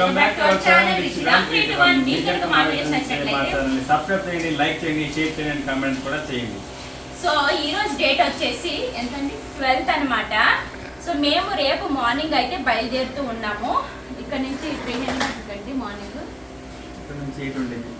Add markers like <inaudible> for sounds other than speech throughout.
Welcome back to our channel Vishram three two one మీకు కనుక మా వీడియోస్ నచ్చినట్లయితే సబ్స్క్రైబ్ చేయండి లైక్ చేయండి షేర్ చేయండి కామెంట్ కూడా చేయండి. సో ఈ రోజు డేట్ వచ్చేసి ఎంతండి? ట్వెల్త్ అన్నమాట. సో మేము రేపు మార్నింగ్ అయితే బయలుదేరుతూ ఉన్నాము. ఇక్కడ నుంచి ట్రైన్ వెళ్ళినట్టు మార్నింగ్ ఇక్కడ నుంచి ఎయిట్ ఉండేది?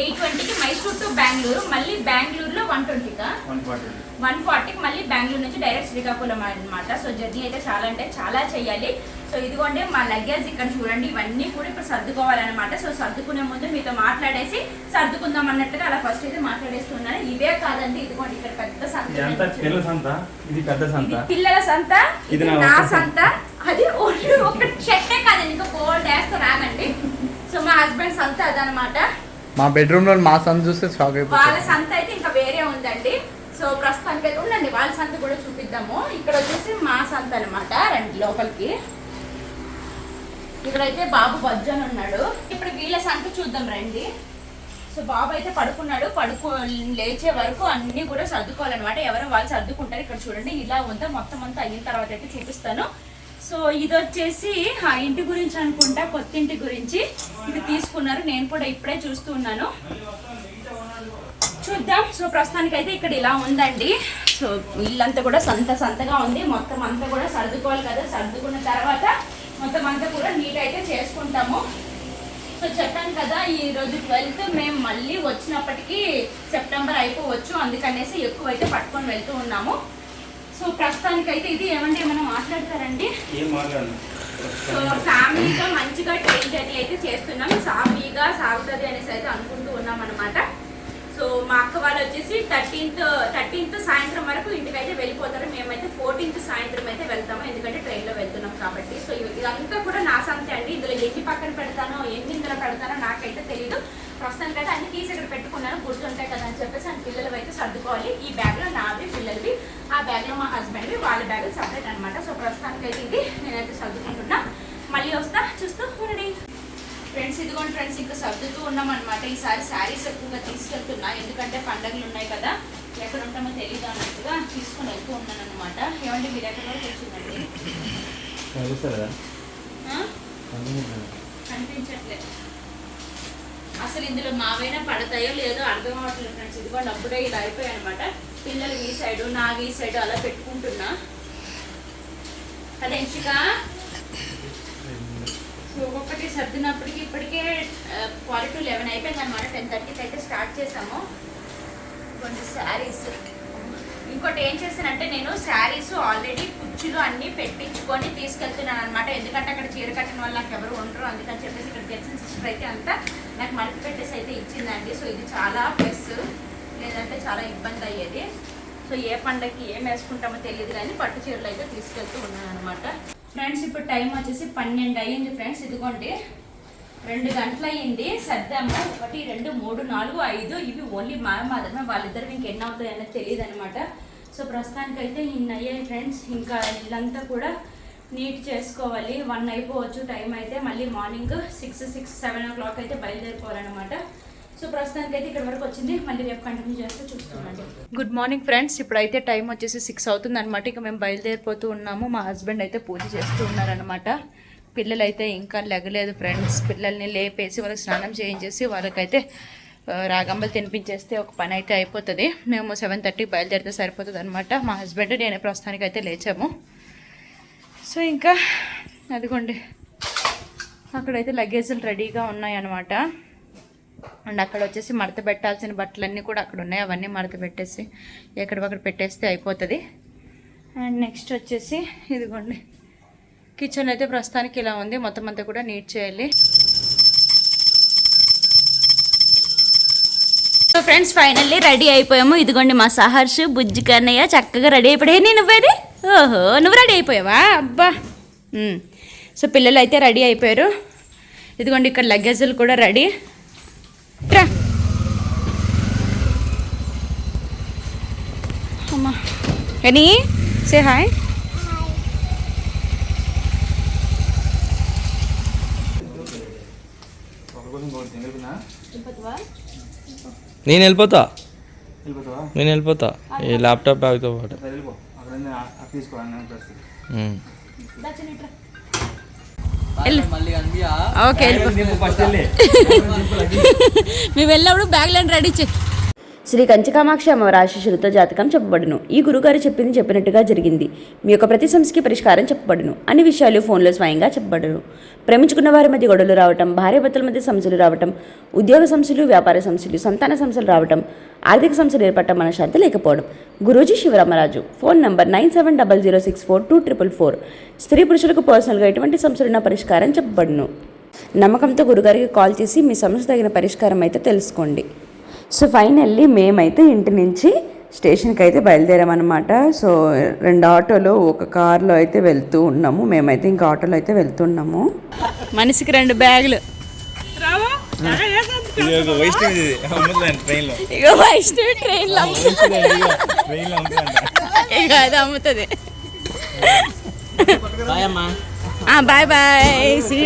ఎయిట్ ట్వంటీకి మైసూర్ టు బెంగళూరు మళ్ళీ బెంగళూరులో వన్ ట్వంటీగా వన్ ఫార్టీ వన్ ఫార్టీకి మళ్ళీ బెంగళూరు నుంచి డైరెక్ట్ శ్రీకాకుళం అనమాట సో జర్నీ అయితే చాలా అంటే చాలా చేయాలి సో ఇదిగోండి మా లగేజ్ ఇక్కడ చూడండి ఇవన్నీ కూడా ఇప్పుడు సర్దుకోవాలన్నమాట. సో సర్దుకునే ముందు మీతో మాట్లాడేసి సర్దుకుందాం అన్నట్టుగా అలా ఫస్ట్ అయితే మాట్లాడేస్తున్నాను. ఇవే కాదండి ఇదిగోండి ఇక్కడ పెద్ద సంత ఇది అంతా ఉంది. పిల్లల సంత? ఇది పెద్ద సంత? పిల్లల సంత ఇది నా సంత. అది ఒక షర్టే కాదండి ఇంకా గోల్డ్ వేస్తూ రానండి సో మా హస్బెండ్ సంత అదనమాట మా బెడ్రూమ్లో మా సంత చూస్తే షాక్ వాళ్ళ సంత అయితే ఇంకా వేరే ఉందండి. సో ప్రస్తుతానికి అయితే ఉండండి. వాళ్ళ సంత కూడా చూపిద్దాము. ఇక్కడ వచ్చేసి మా సంత అనమాట రండి లోపలికి. ఇక్కడైతే బాబు బజ్జన్ ఉన్నాడు. ఇప్పుడు వీళ్ళ సంత చూద్దాం రండి. సో బాబు అయితే పడుకున్నాడు. పడుకో లేచే వరకు అన్ని కూడా సర్దుకోవాలన్నమాట. ఎవరో వాళ్ళు సర్దుకుంటారు. ఇక్కడ చూడండి ఇలా ఉందా? మొత్తం అంతా అయిన తర్వాత అయితే చూపిస్తాను. సో ఇది వచ్చేసి ఆ ఇంటి గురించి అనుకుంటా కొత్త ఇంటి గురించి ఇది తీసుకున్నారు. నేను కూడా ఇప్పుడే చూస్తూ ఉన్నాను. చూద్దాం. సో ప్రస్తుతానికి అయితే ఇక్కడ ఇలా ఉందండి. సో ఇల్లంతా కూడా సంత సంతగా ఉంది. మొత్తం అంతా కూడా సర్దుకోవాలి కదా. సర్దుకున్న తర్వాత మొత్తం అంతా కూడా నీట్ అయితే చేసుకుంటాము. సో చెప్పాను కదా ఈ రోజు ట్వెల్త్. మేము మళ్ళీ వచ్చినప్పటికీ సెప్టెంబర్ అయిపోవచ్చు. అందుకనేసి ఎక్కువ అయితే పట్టుకొని వెళ్తూ ఉన్నాము. సో ప్రస్తుతానికి అయితే ఇది ఏమంటే ఏమైనా మాట్లాడతారండి? ఏం మాట్లాడను. సో ఫ్యామిలీగా మంచిగా ట్రైన్ జర్నీ అయితే చేస్తున్నాం. సాఫీగా సాగుతుంది అనేసి అయితే అనుకుంటూ ఉన్నాం అనమాట సో మా అక్క వాళ్ళు వచ్చేసి థర్టీన్త్ థర్టీన్త్ సాయంత్రం వరకు ఇంటికి అయితే వెళ్ళిపోతారు. మేమైతే ఫోర్టీన్త్ సాయంత్రం అయితే వెళ్తాము. ఎందుకంటే ట్రైన్లో వెళ్తున్నాం కాబట్టి. సో ఇదంతా కూడా నా సంతే అండి. ఇందులో ఎన్ని పక్కన పెడతానో ఎన్ని ఇందులో పెడతానో నాకైతే తెలియదు ప్రస్తుతానికి అయితే అన్ని తీసి ఇక్కడ పెట్టుకున్నాను. గుర్తుంటాయి కదా అని చెప్పేసి అని పిల్లలు అయితే సర్దుకోవాలి. ఈ బ్యాగ్లో హస్బెండ్వి వాళ్ళ బ్యాగులు సపరేట్ అనమాట సో ప్రస్తుతానికి అయితే ఇది నేనైతే సర్దుకుంటున్నా. మళ్ళీ వస్తా చూస్తూ ఉండండి. ఫ్రెండ్స్ ఇదిగోండి ఫ్రెండ్స్ ఇంకా సర్దుతూ ఉన్నాం అనమాట ఈసారి శారీస్ ఎక్కువగా తీసుకెళ్తున్నా. ఎందుకంటే పండగలు ఉన్నాయి కదా ఎక్కడ ఉంటామో తెలియదు అన్నట్టుగా తీసుకొని వెళ్తూ ఉన్నాను అనమాట ఏమంటే మీరు ఎక్కడ వరకు వచ్చిందండి? కనిపించట్లేదు. అసలు ఇందులో మావైనా పడతాయో లేదో అర్థం అవ్వట్లేదు ఫ్రెండ్స్ ఇదిగోండి అప్పుడే ఇలా అయిపోయాయి అనమాట సైడు నావి ఈ సైడు అలా పెట్టుకుంటున్నా. కదా ఎంచిక సో ఒక్కొక్కటి సర్దినప్పటికి ఇప్పటికే క్వాలిటీ లెవెన్ అయిపోయింది అనమాట టెన్ థర్టీకి అయితే స్టార్ట్ చేసాము. కొన్ని శారీస్ ఇంకోటి ఏం చేశానంటే నేను శారీస్ ఆల్రెడీ కుర్చీలు అన్నీ పెట్టించుకొని తీసుకెళ్తున్నాను అనమాట ఎందుకంటే అక్కడ చీర కట్టిన వాళ్ళు నాకు ఎవరు ఉండరు. అందుకని చెప్పేసి ఇక్కడ తెలిసిన సిస్టర్ అయితే అంతా నాకు మడత పెట్టేసి అయితే ఇచ్చిందండి. సో ఇది చాలా ప్లస్. లేదంటే చాలా ఇబ్బంది అయ్యేది. సో ఏ పండగకి ఏం వేసుకుంటామో తెలియదు కానీ పట్టు చీరలు అయితే తీసుకెళ్తూ ఉన్నాను అనమాట ఫ్రెండ్స్ ఇప్పుడు టైం వచ్చేసి పన్నెండు అయ్యింది ఫ్రెండ్స్. ఇదిగోండి రెండు గంటలు అయ్యింది సర్దాము. ఒకటి రెండు మూడు నాలుగు ఐదు. ఇవి ఓన్లీ మా మాత్రమే. వాళ్ళిద్దరు ఇంకెన్ని అవుతాయి అనేది తెలియదు అనమాట సో ప్రస్తుతానికైతే ఇన్ని అయ్యాయి ఫ్రెండ్స్. ఇంకా ఇల్లంతా కూడా నీట్ చేసుకోవాలి. వన్ అయిపోవచ్చు టైం అయితే. మళ్ళీ morning six six seven o'clock అయితే బయలుదేరిపోవాలన్నమాట. సో ప్రస్తుతానికి అయితే ఇక్కడ వరకు వచ్చింది. మళ్ళీ రేపు కంటిన్యూ చేస్తూ చూస్తున్నాండి గుడ్ మార్నింగ్ ఫ్రెండ్స్ ఇప్పుడైతే టైం వచ్చేసి సిక్స్ అవుతుంది అనమాట ఇక మేము బయలుదేరిపోతూ ఉన్నాము. మా హస్బెండ్ అయితే పూజ చేస్తూ ఉన్నారనమాట పిల్లలు అయితే ఇంకా లెగలేదు ఫ్రెండ్స్ పిల్లల్ని లేపేసి వాళ్ళకి స్నానం చేయించేసి వాళ్ళకైతే రాగంబలు తినిపించేస్తే ఒక పని అయితే అయిపోతుంది. మేము సెవెన్ థర్టీకి బయలుదేరితే సరిపోతుంది అనమాట మా హస్బెండ్ నేను ప్రస్తుతానికి అయితే లేచాము. సో ఇంకా అదిగోండి. అక్కడైతే లగేజీలు రెడీగా ఉన్నాయన్నమాట. అండ్ అక్కడ వచ్చేసి మడత పెట్టాల్సిన బట్టలన్నీ కూడా అక్కడ ఉన్నాయి. అవన్నీ మడత పెట్టేసి ఎక్కడికక్కడ పెట్టేస్తే అయిపోతుంది. అండ్ నెక్స్ట్ వచ్చేసి ఇదిగోండి. కిచెన్ అయితే ప్రస్తుతానికి ఇలా ఉంది. మొత్తం అంతా కూడా నీట్ చేయాలి. సో ఫ్రెండ్స్ ఫైనల్లీ రెడీ అయిపోయాము. ఇదిగోండి మా సహర్ష్ బుజ్జి కన్నయ్య చక్కగా రెడీ అయిపోయాడు నేను నువ్వేది? ఓహో నువ్వు రెడీ అయిపోయావా? అబ్బా. సో పిల్లలు అయితే రెడీ అయిపోయారు. ఇదిగోండి ఇక్కడ లగేజీలు కూడా రెడీ. అమ్మా ఎనీ సే హాయ్ నేను వెళ్ళిపోతా. నేను వెళ్ళిపోతా. ఈ ల్యాప్టాప్ బ్యాగ్తో పాటు. ఓకే. <laughs> మేము వెళ్ళినప్పుడు బ్యాగ్లను రెడీ చే శ్రీ కంచికామాక్షి అమ్మవారి ఆశీస్సులతో జాతకం చెప్పబడును. ఈ గురుగారు చెప్పింది చెప్పినట్టుగా జరిగింది. మీ యొక్క ప్రతి సమస్యకి పరిష్కారం చెప్పబడును. అన్ని విషయాలు ఫోన్లో స్వయంగా చెప్పబడును. ప్రేమించుకున్న వారి మధ్య గొడవలు రావటం భార్యాభర్తల మధ్య సమస్యలు రావటం ఉద్యోగ సమస్యలు వ్యాపార సమస్యలు సంతాన సమస్యలు రావటం ఆర్థిక సమస్యలు ఏర్పడటం మనశ్శాంతి లేకపోవడం. Guruji Sivaramaraju phone number nine seven double zero six four two triple four. స్త్రీ పురుషులకు పర్సనల్గా ఎటువంటి సమస్యలున్న పరిష్కారం చెప్పబడును. నమ్మకంతో గురుగారికి కాల్ చేసి మీ సమస్య తగిన పరిష్కారం అయితే తెలుసుకోండి. సో ఫైనల్లీ మేమైతే ఇంటి నుంచి స్టేషన్కి అయితే బయలుదేరామన్నమాట. సో రెండు ఆటోలో ఒక కార్లో అయితే వెళ్తూ ఉన్నాము. మేమైతే ఇంకా ఆటోలో అయితే వెళ్తున్నాము. మనిషికి రెండు బ్యాగులు. ఇగో వైష్ణవి ట్రైన్లో. ఇక అది అమ్ముతుంది బాయ్ అమ్మా. బాయ్ బాయ్ సీ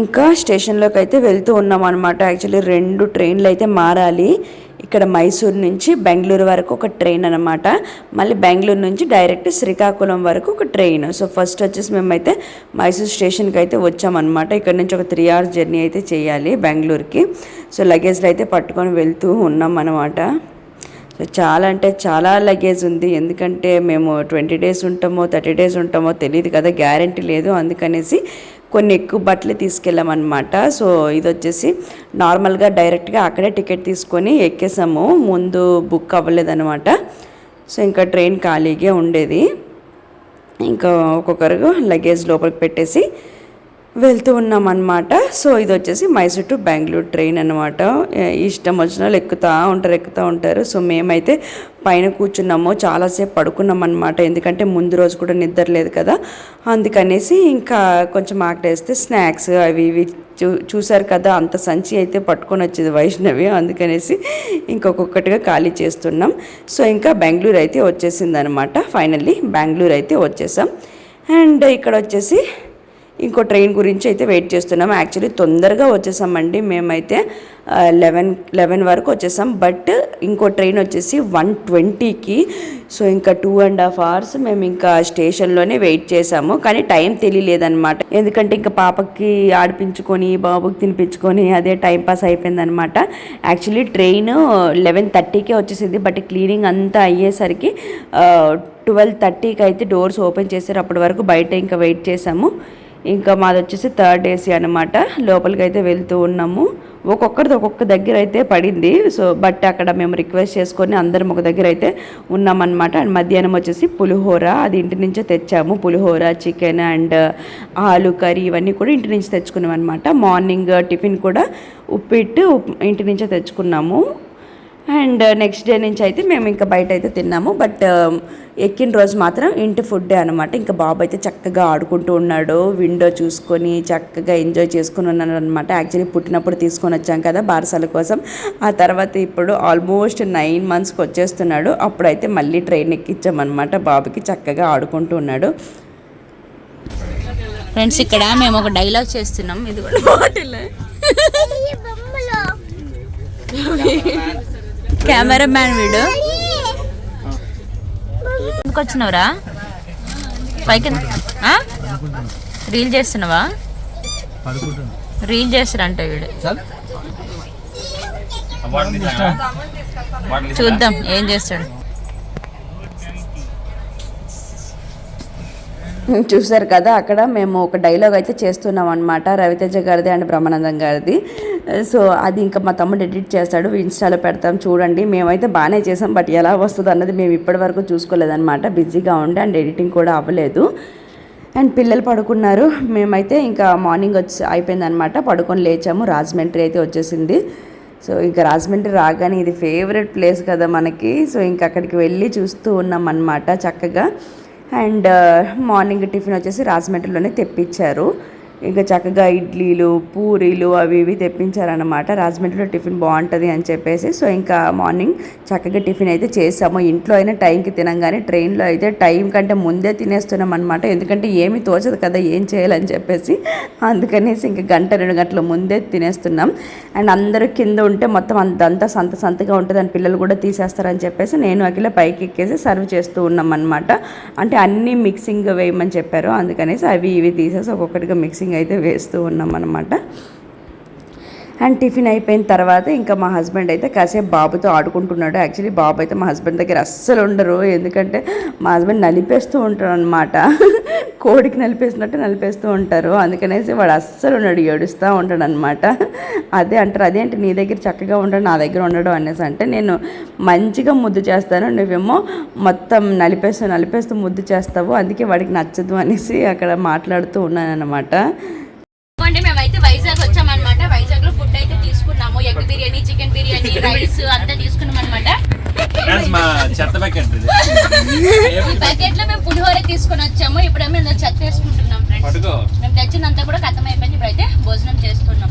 ఇంకా స్టేషన్లోకి అయితే వెళ్తూ ఉన్నాం అనమాట యాక్చువల్లీ రెండు ట్రైన్లు అయితే మారాలి. ఇక్కడ మైసూర్ నుంచి బెంగళూరు వరకు ఒక ట్రైన్ అనమాట మళ్ళీ బెంగళూరు నుంచి డైరెక్ట్ శ్రీకాకుళం వరకు ఒక ట్రైన్. సో ఫస్ట్ వచ్చేసి మేమైతే మైసూర్ స్టేషన్కి అయితే వచ్చామన్నమాట. ఇక్కడ నుంచి ఒక త్రీ అవర్స్ జర్నీ అయితే చేయాలి బెంగళూరుకి. సో లగేజ్లు అయితే పట్టుకొని వెళ్తూ ఉన్నాం అనమాట సో చాలా అంటే చాలా లగేజ్ ఉంది. ఎందుకంటే మేము ట్వంటీ డేస్ ఉంటామో థర్టీ డేస్ ఉంటామో తెలియదు కదా గ్యారంటీ లేదు. అందుకనేసి కొన్ని ఎక్కువ బట్టలు తీసుకెళ్ళామన్నమాట. సో ఇది వచ్చేసి నార్మల్గా డైరెక్ట్గా అక్కడే టికెట్ తీసుకొని ఎక్కేసాము. ముందు బుక్ అవ్వలేదన్నమాట. సో ఇంకా ట్రైన్ ఖాళీగా ఉండేది. ఇంకా ఒక్కొక్కరు లగేజ్ లోపలికి పెట్టేసి వెళ్తూ ఉన్నాం అనమాట సో ఇది వచ్చేసి మైసూర్ టు బెంగళూరు ట్రైన్ అనమాట ఇష్టం వచ్చిన వాళ్ళు ఎక్కుతూ ఉంటారు ఎక్కుతూ ఉంటారు. సో మేమైతే పైన కూర్చున్నాము. చాలాసేపు పడుకున్నాం అనమాట ఎందుకంటే ముందు రోజు కూడా నిద్ర లేదు కదా. అందుకనేసి ఇంకా కొంచెం ఆకలేస్తే స్నాక్స్ అవి ఇవి చూ చూసారు కదా. అంత సంచి అయితే పట్టుకొని వచ్చేది వైష్ణవి. అందుకనేసి ఇంకొకొక్కటిగా ఖాళీ చేస్తున్నాం. సో ఇంకా బెంగళూరు అయితే వచ్చేసింది అనమాట ఫైనల్లీ బెంగళూరు అయితే వచ్చేసాం. అండ్ ఇక్కడ వచ్చేసి ఇంకో ట్రైన్ గురించి అయితే వెయిట్ చేస్తున్నాం. యాక్చువల్లీ తొందరగా వచ్చేసామండి మేమైతే లెవెన్ లెవెన్ వరకు వచ్చేసాం. బట్ ఇంకో ట్రైన్ వచ్చేసి వన్ ట్వంటీకి. సో ఇంకా టూ అండ్ హాఫ్ అవర్స్ మేము ఇంకా స్టేషన్లోనే వెయిట్ చేసాము. కానీ టైం తెలియలేదన్నమాట. ఎందుకంటే ఇంకా పాపకి ఆడిపించుకొని బాబుకి తినిపించుకొని అదే టైం పాస్ అయిపోయిందనమాట యాక్చువల్లీ ట్రైన్ లెవెన్ థర్టీకే వచ్చేసింది. బట్ క్లీనింగ్ అంతా అయ్యేసరికి ట్వెల్వ్ థర్టీకి అయితే డోర్స్ ఓపెన్ చేశారు అప్పటి వరకు బయట ఇంకా వెయిట్ చేసాము. ఇంకా మాది వచ్చేసి థర్డ్ ఏసీ అనమాట లోపలికి అయితే వెళ్తూ ఉన్నాము. ఒక్కొక్కరిది ఒక్కొక్క దగ్గర అయితే పడింది. సో బట్ అక్కడ మేము రిక్వెస్ట్ చేసుకొని అందరం ఒక దగ్గర అయితే ఉన్నామన్నమాట. అండ్ మధ్యాహ్నం వచ్చేసి పులిహోర అది ఇంటి నుంచే తెచ్చాము. Pulihora chicken and aloo curry ఇవన్నీ కూడా ఇంటి నుంచి తెచ్చుకున్నాం అనమాట మార్నింగ్ టిఫిన్ కూడా ఉప్పిట్టు ఇంటి నుంచే తెచ్చుకున్నాము. అండ్ నెక్స్ట్ డే నుంచి అయితే మేము ఇంకా బయట అయితే తిన్నాము. బట్ ఎక్కిన రోజు మాత్రం ఇంటి ఫుడ్డే అనమాట ఇంకా బాబు అయితే చక్కగా ఆడుకుంటూ ఉన్నాడు. విండో చూసుకొని చక్కగా ఎంజాయ్ చేసుకుని ఉన్నాడు అనమాట యాక్చువల్లీ పుట్టినప్పుడు తీసుకొని వచ్చాం కదా బారసాల కోసం. ఆ తర్వాత ఇప్పుడు ఆల్మోస్ట్ నైన్ మంత్స్కి వచ్చేస్తున్నాడు. అప్పుడైతే మళ్ళీ ట్రైన్ ఎక్కించామన్నమాట బాబుకి చక్కగా ఆడుకుంటూ ఉన్నాడు. ఫ్రెండ్స్ ఇక్కడ మేము ఒక డైలాగ్ చేస్తున్నాం. ఇది కూడా <laughs> బాటిల్ కెమెరా మ్యాన్ వీడు. ఎందుకు వచ్చినవరా పైకి? రీల్ చేస్తున్నావా? రీల్ చేస్తారంట వీడు? చూద్దాం ఏం చేస్తాడు. చూసారు కదా అక్కడ మేము ఒక డైలాగ్ అయితే చేస్తున్నాం అనమాట రవితేజ గారిది అండ్ బ్రహ్మానందం గారిది. Uh, సో అది ఇంకా మా తమ్ముడు ఎడిట్ చేస్తాడు ఇన్స్టాలో పెడతాం చూడండి మేమైతే బాగానే చేసాం బట్ ఎలా వస్తుంది అన్నది మేము ఇప్పటి వరకు చూసుకోలేదన్నమాట. బిజీగా ఉండి అండ్ ఎడిటింగ్ కూడా అవ్వలేదు. అండ్ పిల్లలు పడుకున్నారు మేమైతే ఇంకా మార్నింగ్ వచ్చి అయిపోయిందనమాట పడుకొని లేచాము రాజమండ్రి అయితే వచ్చేసింది. సో ఇంకా రాజమండ్రి రాగానే ఇది ఫేవరెట్ ప్లేస్ కదా మనకి. సో ఇంకా అక్కడికి వెళ్ళి చూస్తూ ఉన్నాం అనమాట చక్కగా అండ్ మార్నింగ్ టిఫిన్ వచ్చేసి రాజమండ్రిలోనే తెప్పించారు. ఇంకా చక్కగా ఇడ్లీలు పూరీలు అవి ఇవి తెప్పించారనమాట రాజమండ్రిలో టిఫిన్ బాగుంటుంది అని చెప్పేసి సో ఇంకా మార్నింగ్ చక్కగా టిఫిన్ అయితే చేసాము. ఇంట్లో అయినా టైంకి తినంగానే ట్రైన్లో అయితే టైం కంటే ముందే తినేస్తున్నాం అనమాట ఎందుకంటే ఏమి తోచదు కదా ఏం చేయాలని చెప్పేసి. అందుకనేసి ఇంకా గంట రెండు గంటల ముందే తినేస్తున్నాం. అండ్ అందరూ కింద ఉంటే మొత్తం అంతా సంత సంతగా ఉంటుంది అని పిల్లలు కూడా తీసేస్తారని చెప్పేసి నేను అఖిల పైకి ఎక్కేసి సర్వ్ చేస్తూ ఉన్నాం అనమాట అంటే అన్నీ మిక్సింగ్ వేయమని చెప్పారు. అందుకనేసి అవి ఇవి తీసేసి ఒక్కొక్కటిగా మిక్సింగ్ అయితే వేస్తూ ఉన్నాం అనమాట అండ్ టిఫిన్ అయిపోయిన తర్వాత ఇంకా మా హస్బెండ్ అయితే కాసేపు బాబుతో ఆడుకుంటున్నాడు. యాక్చువల్లీ బాబు అయితే మా హస్బెండ్ దగ్గర అస్సలు ఉండరు. ఎందుకంటే మా హస్బెండ్ నలిపేస్తూ ఉంటాడు అనమాట <laughs> కోడికి నలిపేసినట్టు నలిపేస్తూ ఉంటారు. అందుకనేసి వాడు అస్సలు ఉన్నాడు ఏడుస్తూ ఉంటాడు అనమాట అదే అంటారు అదేంటి నీ దగ్గర చక్కగా ఉండడు నా దగ్గర ఉండడం అనేసి అంటే నేను మంచిగా ముద్దు చేస్తాను నువ్వేమో మొత్తం నలిపేస్తూ నలిపేస్తూ ముద్దు చేస్తావు అందుకే వాడికి నచ్చదు అనేసి అక్కడ మాట్లాడుతూ ఉన్నాను అనమాట అంటే మేమైతే వైజాగ్ వచ్చామన్నమాట వైజాగ్లో ఫుడ్ అయితే తీసుకున్నాము egg biryani chicken biryani rice అంతా తీసుకున్నాం అనమాట ఫ్రెండ్స్ మా చెత్త బకెట్ ఇది. ఈ ప్యాకెట్లో మేము పులిహోర తీసుకొని వచ్చాము. ఇప్పుడేమో ఇందులో చెత్త వేసుకుంటున్నాం ఫ్రెండ్స్ పట్టుకో. మేము తెచ్చినంత కూడా ఖతం అయిపోయింది ఇప్పుడైతే భోజనం చేస్తున్నాం.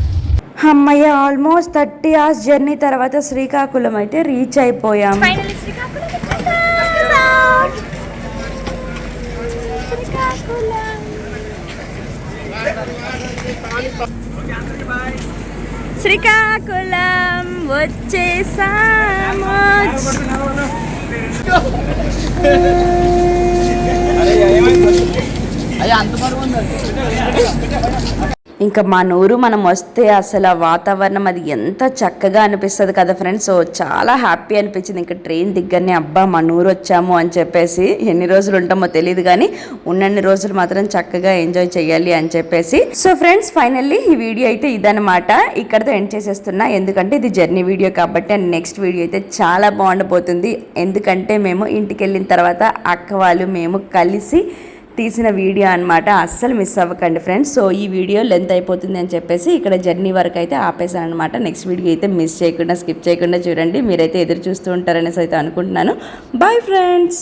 అమ్మయ్య ఆల్మోస్ట్ థర్టీ అవర్స్ జర్నీ తర్వాత శ్రీకాకుళం అయితే రీచ్ అయిపోయాం. ఫైనల్లీ శ్రీకాకుళం వచ్చేసాం. శ్రీకాకుళం. శ్రీకాకుళం వచ్చేసాము. ఇంకా మా నూరు మనం వస్తే అసలు ఆ వాతావరణం అది ఎంత చక్కగా అనిపిస్తుంది కదా ఫ్రెండ్స్. సో చాలా హ్యాపీ అనిపించింది. ఇంకా ట్రైన్ దిగ్గరనే అబ్బా మా నూరు వచ్చాము అని చెప్పేసి ఎన్ని రోజులు ఉంటామో తెలియదు కానీ ఉన్నన్ని రోజులు మాత్రం చక్కగా ఎంజాయ్ చేయాలి అని చెప్పేసి. సో ఫ్రెండ్స్ ఫైనల్లీ ఈ వీడియో అయితే ఇదనమాట ఇక్కడతో ఎండ్ చేసేస్తున్నా. ఎందుకంటే ఇది జర్నీ వీడియో కాబట్టి అండ్ నెక్స్ట్ వీడియో అయితే చాలా బాగుండబోతుంది. ఎందుకంటే మేము ఇంటికి వెళ్ళిన తర్వాత అక్క వాళ్ళు మేము కలిసి తీసిన వీడియో అన్నమాట. అస్సలు మిస్ అవ్వకండి ఫ్రెండ్స్ సో ఈ వీడియో లెంత్ అయిపోతుంది అని చెప్పేసి ఇక్కడ జర్నీ వరకు అయితే ఆపేసాను అనమాట నెక్స్ట్ వీడియో అయితే మిస్ చేయకుండా స్కిప్ చేయకుండా చూడండి. మీరైతే ఎదురు చూస్తూ ఉంటారనేసి అయితే అనుకుంటున్నాను. Bye friends